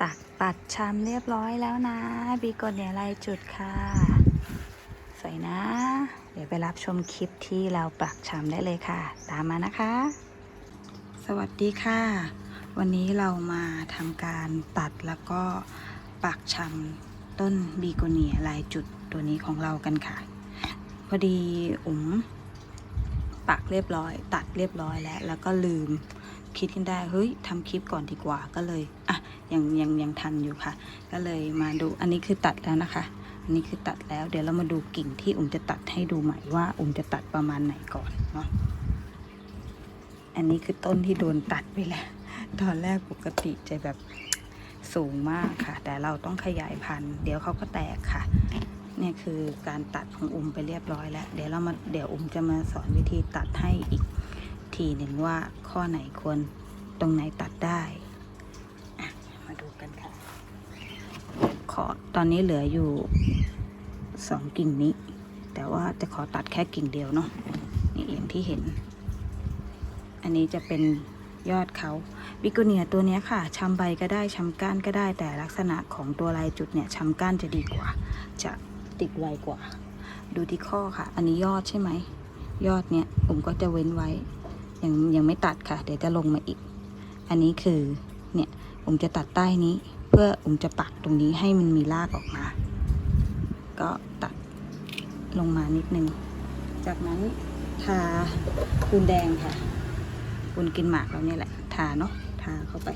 ตักปัดชามเรียบร้อยแล้วนะ บีกดเนี่ยลายจุดค่ะ สวยนะ เดี๋ยวไปรับชมคลิปที่เราปักชามได้เลยค่ะ ตามมานะคะ สวัสดีค่ะ วันนี้เรามาทำการตัดแล้วก็ปักชำต้นบีโกเนียลายจุดตัวนี้ของเรากันค่ะ พอดีอุ๋ม ปักเรียบร้อย ตัดเรียบร้อยแล้ว แล้วก็ลืมคิดขึ้นได้ เฮ้ยทำคลิปก่อนดีกว่าก็เลย อะ ยังยังยังทันอยู่ค่ะ ก็เลยมาดู อันนี้คือตัดแล้วนะคะ อันนี้คือตัดแล้ว เดี๋ยวเรามาดูกิ่งที่อุ๋มจะตัดให้ดูใหม่ว่าอุ๋มจะตัดประมาณไหนก่อนเนาะ อันนี้คือต้นที่โดนตัดไปแล้ว ตอนแรกปกติจะแบบสูงมากค่ะ แต่เราต้องขยายพันธุ์ เดี๋ยวเขาก็แตกค่ะ เนี่ยคือการตัดของอุ้มไปเรียบร้อยแล้ว เดี๋ยวเรามาเดี๋ยวอุ้มจะมาสอนวิธีตัดให้อีกทีหนึ่งว่าข้อไหนควรตรงไหนตัดได้มาดูกันค่ะขอตอนนี้เหลืออยู่สองกิ่งนี้ แต่ว่าจะขอตัดแค่กิ่งเดียวเนาะนี่อย่างที่เห็น อันนี้จะเป็นยอดเขาบิโกเนียตัวนี้ค่ะชำใบก็ได้ชำก้านก็ได้แต่ลักษณะของตัวลายจุดเนี่ยชำก้านจะดีกว่าจะ ติดไวกว่า ดูที่ข้อค่ะ อันนี้ยอดใช่ไหม ยอดเนี่ยผมก็จะเว้นไว้ ยังยังไม่ตัดค่ะ เดี๋ยวจะลงมาอีก อันนี้คือเนี่ยผมจะตัดใต้นี้ เพื่อผมจะปักตรงนี้ให้มันมีรากออกมา ก็ตัดลงมานิดนึง จากนั้นทาปูนแดงค่ะปูนกินหมากเราเนี่ยแหละ ทาเนาะ ทาเข้าไป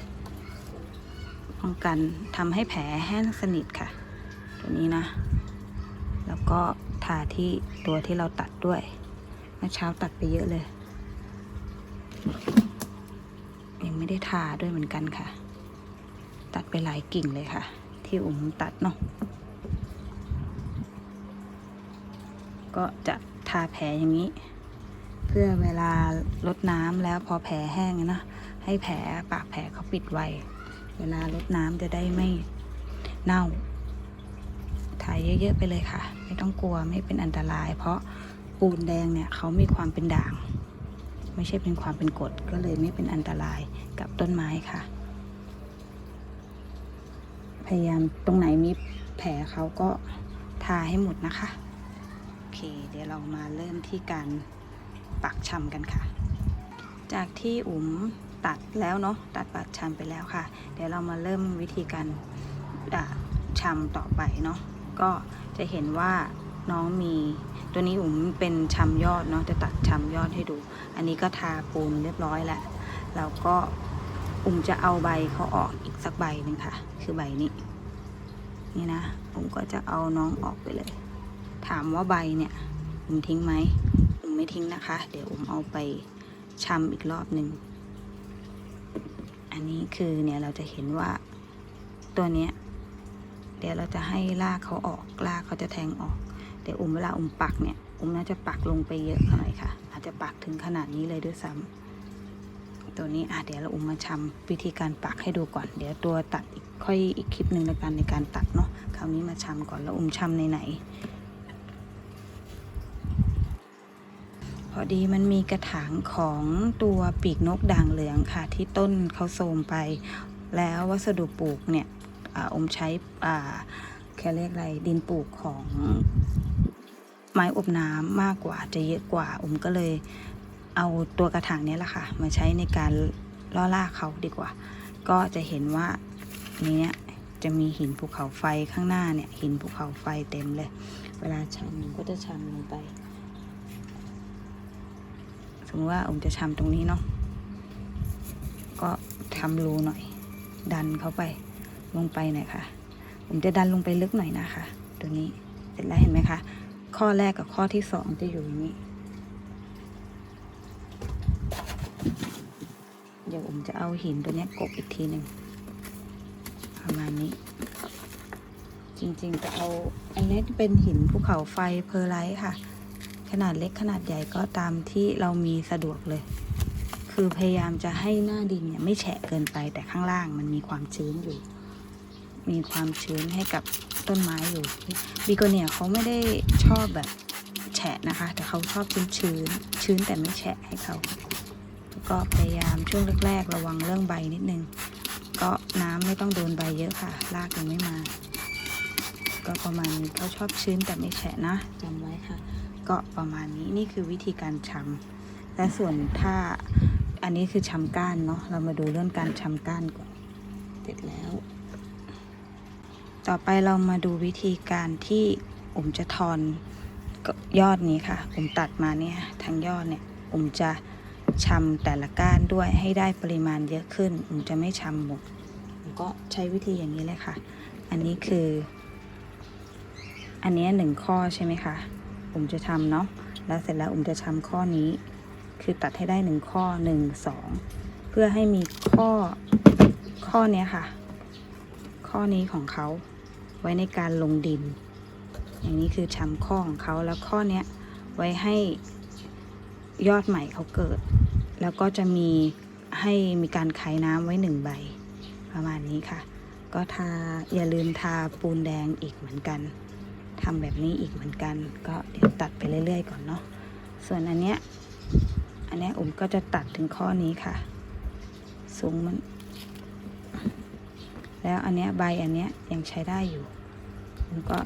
ป้องกันทำให้แผลแห้งสนิทค่ะ ตัวนี้นะ แล้วก็ทาที่ตัวที่เราตัดด้วยเมื่อเช้าตัดไปเยอะเลย ยังไม่ได้ทาด้วยเหมือนกันค่ะ ตัดไปหลายกิ่งเลยค่ะ ที่อุ้มตัดเนาะก็จะทาแผลอย่างนี้ เพื่อเวลาลดน้ำแล้วพอแผลแห้งนะให้แผลปากแผลเขาปิดไว เวลาลดน้ำจะได้ไม่เน่า ถ่ายเยอะๆไปเลยค่ะ ไม่ต้องกลัวไม่เป็นอันตราย เพราะปูนแดงเนี่ยเขามีความเป็นด่าง ไม่ใช่เป็นความเป็นกรดก็เลยไม่เป็นอันตรายกับต้นไม้ค่ะ พยายามตรงไหนมีแผลเขาก็ทาให้หมดนะคะโอเค เดี๋ยวเรามาเริ่มที่การปักชำกันค่ะ จากที่อุ๋มตัดแล้วเนาะตัดปักชำไปแล้วค่ะ เดี๋ยวเรามาเริ่มวิธีการอ่าชำต่อไปเนาะ ก็จะเห็นว่าน้องมีตัวนี้อุ๋มเป็นชำยอดเนาะจะตัดชำยอดให้ดู อันนี้ก็ทาปูนเรียบร้อยแล้วแล้วก็อุ๋มจะเอาใบเขาออกอีกสักใบหนึ่งค่ะ คือใบนี้ นี่นะผมก็จะเอาน้องออกไปเลย ถามว่าใบเนี่ยอุ๋มทิ้งไหมอุ๋มไม่ทิ้งนะคะ เดี๋ยวอุ๋มเอาไปชำอีกรอบหนึ่งอันนี้คือเนี่ยเราจะเห็นว่าตัวเนี้ย ดี๋ยวเราจะให้ลากเขาออกลากเขาจะแทงออก เดี๋ยวอุ้มเวลาอุ้มปักเนี่ยอุ้มน่าจะปักลงไปเยอะหน่อยค่ะ อาจจะปักถึงขนาดนี้เลยด้วยซ้ำตัวนี้อะเดี๋ยวเราอุ้มมาชำวิธีการปักให้ดูก่อน เดี๋ยวตัวตัดอีกค่อยอีกคลิปหนึ่งในการในการตัดเนาะคราวนี้มาชำก่อนแล้วอุ้มชำในไหนพอดีมันมีกระถางของตัวปีกนกด่างเหลืองค่ะที่ต้นเขาโทมไป แล้ววัสดุปลูกเนี่ย อมใช้แค่เรียกอะไรดินปลูกของไม้อบน้ำมากกว่าจะเยอะกว่าอมก็เลยเอาตัวกระถางนี้แหละค่ะ มาใช้ในการล่อล่ากเขาดีกว่า ก็จะเห็นว่านี้เนี่ยจะมีหินภูเขาไฟข้างหน้าเนี่ยหินภูเขาไฟเต็มเลย เวลาชำก็จะชำลงไป สมมติว่าอมจะชำตรงนี้เนาะก็ทำรูหน่อย ดันเข้าไป ลงไปหน่อยค่ะ ผมจะดันลงไปลึกหน่อยนะคะ ตัวนี้เสร็จแล้วเห็นไหมคะ ข้อแรกกับข้อที่สองจะอยู่อย่างนี้ เดี๋ยวผมจะเอาหินตัวนี้กบอีกทีหนึ่งประมาณนี้ จริงๆจะเอาอันนี้เป็นหินภูเขาไฟเพอร์ไลท์ค่ะ ขนาดเล็กขนาดใหญ่ก็ตามที่เรามีสะดวกเลยคือพยายามจะให้หน้าดินเนี่ยไม่แฉะเกินไปแต่ข้างล่างมันมีความชื้นอยู่ มีความชื้นให้กับต้นไม้อยู่บิโกเนียเขาไม่ได้ชอบแบบแฉะนะคะ แต่เขาชอบชื้นชื้นชื้นแต่ไม่แฉะให้เขาแล้วก็พยายามช่วงแรกๆ ระวังเรื่องใบนิดนึง ก็น้ำไม่ต้องโดนใบเยอะค่ะ รากยังไม่มา ก็ประมาณนี้เขาชอบชื้นแต่ไม่แฉะนะจำไว้ค่ะ ก็ประมาณนี้นี่คือวิธีการชำและส่วนถ้าอันนี้คือชำก้านเนาะเรามาดูเรื่องการชำก้านก่อนเสร็จแล้ว ต่อไปเรามาดูวิธีการที่อุ๋มจะทอนยอดนี้ค่ะอุ๋มตัดมาเนี่ยทั้งยอดเนี่ยอุ๋มจะชำแต่ละก้านด้วยให้ได้ปริมาณเยอะขึ้นอุ๋มจะไม่ชำหมดอุ๋มก็ใช้วิธีอย่างนี้เลยค่ะ อันนี้คือ อันเนี้ยหนึ่งข้อใช่ไหมคะอุ๋มจะทำเนาะแล้วเสร็จแล้วอุ๋มจะชำข้อนี้ คือตัดให้ได้หนึ่งข้อหนึ่งสองเพื่อให้มีข้อข้อเนี้ยค่ะ ข้อนี้ของเขา ว้ในการลงดิน อย่างนี้คือชำข้อของเขาแล้วข้อเนี้ยไว้ให้ยอดใหม่เขาเกิด แล้วก็จะมีให้มีการขายน้ำไว้หนึ่งใบ ประมาณนี้ค่ะ ก็ทาอย่าลืมทาปูนแดงอีกเหมือนกันทำแบบนี้อีกเหมือนกัน ก็เดี๋ยวตัดไปเรื่อย ๆ ก่อนเนาะส่วนอันเนี้ยอันเนี้ยอุ๋มก็จะตัดถึงข้อนี้ค่ะสูงมัน แล้วอันเนี้ยใบอันเนี้ยยังใช้ได้อยู่ ผมก็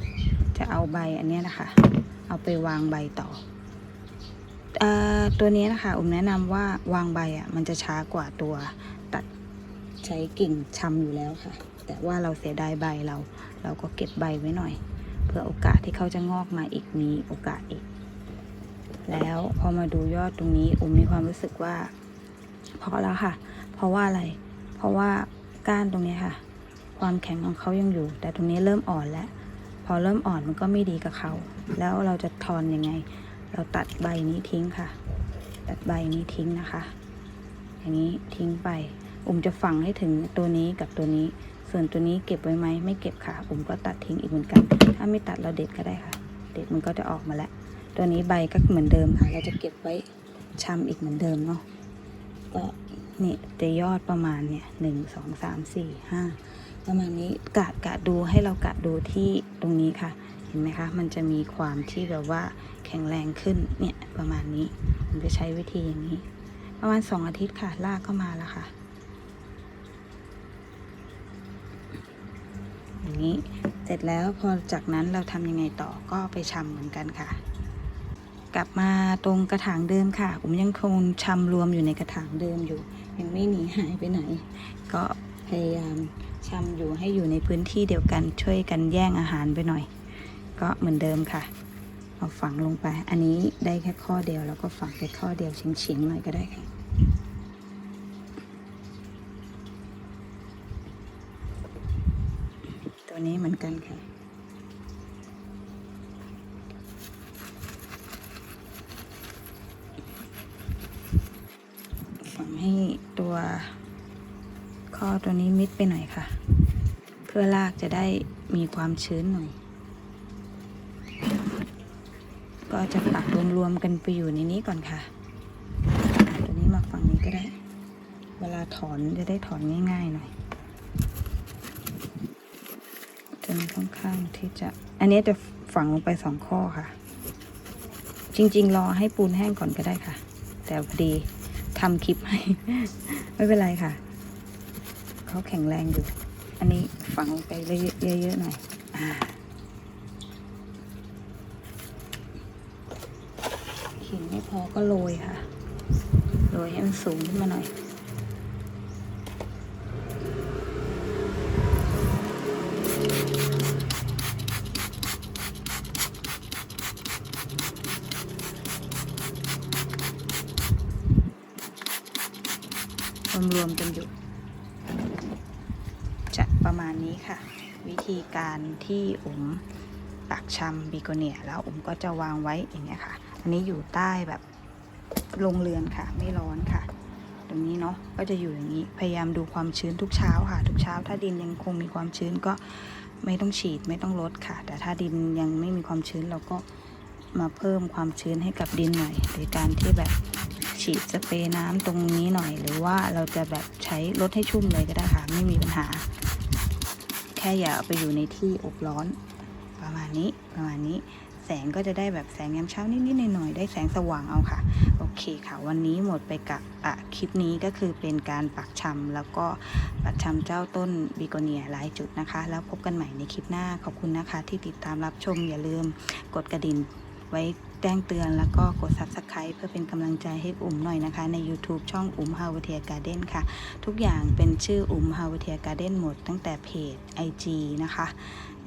จะเอาใบอันนี้นะคะ เอาไปวางใบต่ออตัวนี้นะคะผมแนะนำว่าวางใบอะมันจะช้ากว่าตัวตัดใช้กิ่งชำอยู่แล้วค่ะ แต่ว่าเราเสียดายใบเรา เราก็เก็บใบไว้หน่อย เพื่อโอกาสที่เขาจะงอกมาอีกมีโอกาสอีก แล้วพอมาดูยอดตรงนี้อุ้มมีความรู้สึกว่าพอแล้วค่ะ เพราะว่าอะไร เพราะว่าก้านตรงนี้ค่ะ ความแข็งของเขายังอยู่ แต่ตรงนี้เริ่มอ่อนแล้ว อเริ่มอ่อนมันก็ไม่ดีกับเขา แล้วเราจะทอนยังไง เราตัดใบนี้ทิ้งค่ะ ตัดใบนี้ทิ้งนะคะ อย่างนี้ทิ้งไป อุ้มจะฝังให้ถึงตัวนี้กับตัวนี้ ส่วนตัวนี้เก็บไว้ไหมไม่เก็บค่ะ อุ้มก็ตัดทิ้งอีกเหมือนกัน ถ้าไม่ตัดเราเด็ดก็ได้ค่ะ เด็ดมันก็จะออกมาแล้ว ตัวนี้ใบก็เหมือนเดิมค่ะ เราจะเก็บไว้ชำอีกเหมือนเดิมเนาะ ก็นี่จะยอดประมาณเนี่ยหนึ่งสองสามสี่ห้า ประมาณนี้กะกะดูให้เรากะดูที่ตรงนี้ค่ะ เห็นไหมคะ มันจะมีความที่แบบว่าแข็งแรงขึ้นเนี่ยประมาณนี้ผมจะใช้วิธีอย่างนี้ ประมาณสองอาทิตย์ค่ะลากเข้ามาแล้วค่ะ อย่างนี้เสร็จแล้วพอจากนั้นเราทำยังไงต่อก็ไปชำเหมือนกันค่ะ กลับมาตรงกระถางเดิมค่ะผมยังคงชำรวมอยู่ในกระถางเดิมอยู่ ยังไม่หนีหายไปไหน ก็พยายาม ชำอยู่ให้อยู่ในพื้นที่เดียวกันช่วยกันแย่งอาหารไปหน่อย ก็เหมือนเดิมค่ะ เอาฝังลงไป อันนี้ได้แค่ข้อเดียวแล้วก็ฝังไปข้อเดียวเฉียงๆหน่อยก็ได้ค่ะตัวนี้เหมือนกันค่ะฝังให้ตัว ข้อตัวนี้มิดไปหน่อยค่ะ เพื่อรากจะได้มีความชื้นหน่อย ก็จะปักรวมๆกันไปอยู่ในนี้ก่อนค่ะ ตัวนี้มาฝั่งนี้ก็ได้ เวลาถอนจะได้ถอนง่ายๆหน่อยจะมีค่อนข้างที่จะ อันนี้จะฝังลงไปสองข้อค่ะ จริง ๆ รอให้ปูนแห้งก่อนก็ได้ค่ะ แต่พอดีทำคลิปให้ ไม่เป็นไรค่ะ เขาแข็งแรงอยู่ อันนี้ฝังไปเยอะๆหน่อยอ่าหินไม่พอก็โรยค่ะ โรยให้มันสูงขึ้นมาหน่อยรวมๆกันอยู่จะ ประมาณนี้ค่ะ วิธีการที่อุ๋มปักชำบีโกเนียแล้วอุ๋มก็จะวางไว้อย่างเงี้ยค่ะ อันนี้อยู่ใต้แบบโรงเรือนค่ะ ไม่ร้อนค่ะ ตรงนี้เนาะก็จะอยู่อย่างนี้พยายามดูความชื้นทุกเช้าค่ะ ทุกเช้า ถ้าดินยังคงมีความชื้นก็ไม่ต้องฉีดไม่ต้องลดค่ะ แต่ถ้าดินยังไม่มีความชื้นเราก็มาเพิ่มความชื้นให้กับดินหน่อยโดยการที่แบบฉีดสเปรย์น้ำตรงนี้หน่อย หรือว่าเราจะแบบใช้ลดให้ชุ่มเลยก็ได้ค่ะ ไม่มีปัญหา แค่อย่าไปอยู่ในที่อบร้อน ประมาณนี้ประมาณนี้ แสงก็จะได้แบบแสงยามเช้านิดๆหน่อยๆได้แสงสว่างเอาค่ะ โอเคค่ะ วันนี้หมดไปกับคลิปนี้ก็คือเป็นการปักชำแล้วก็ปักชำเจ้าต้นบิโกเนียหลายจุดนะคะ แล้วพบกันใหม่ในคลิปหน้าขอบคุณนะคะ ที่ติดตามรับชมอย่าลืมกดกระดิ่ง ไว้แจ้งเตือนแล้วก็กด Subscribe เพื่อเป็นกำลังใจให้อุ๋มหน่อยนะคะ ใน YouTube ช่องอุ๋มฮาวเทียการ์เด้นค่ะ ทุกอย่างเป็นชื่ออุ๋มฮาวเทียการ์เด้นหมดตั้งแต่เพจ IG นะคะ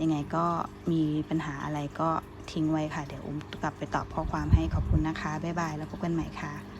ยังไงก็มีปัญหาอะไรก็ทิ้งไว้ค่ะ เดี๋ยวอุ๋มกลับไปตอบข้อความให้ขอบคุณนะคะ บ๊ายบาย แล้วพบกันใหม่ค่ะ